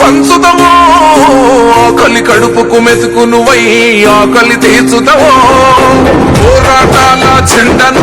పంచుదవో ఆకలి కడుపుకు మెతుకు నువ్వై ఆకలి తీర్చుతావో పోరాటాల చెండను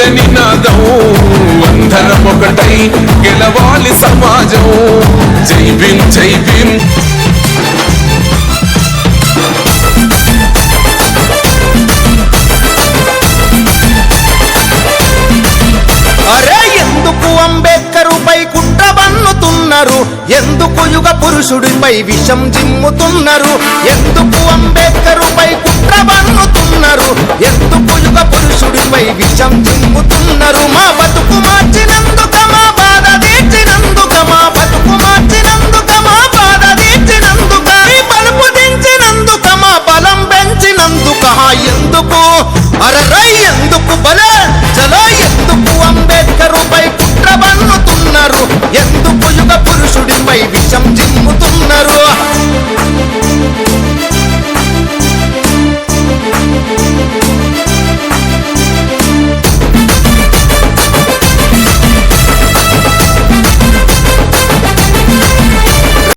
జనగుండె నినాదం అందరం ఒకటై గెలవాలి సమాజం. జై భీం జై భీం అరే ఎందుకు యుగ పురుషుడిపై విషం జిమ్ముతున్నారు? ఎందుకు అంబేద్కరుపై కుట్ర బన్నుతున్నారు ఎందుకు యుగ పురుషుడిపై విషం జిమ్ము ఎందుకు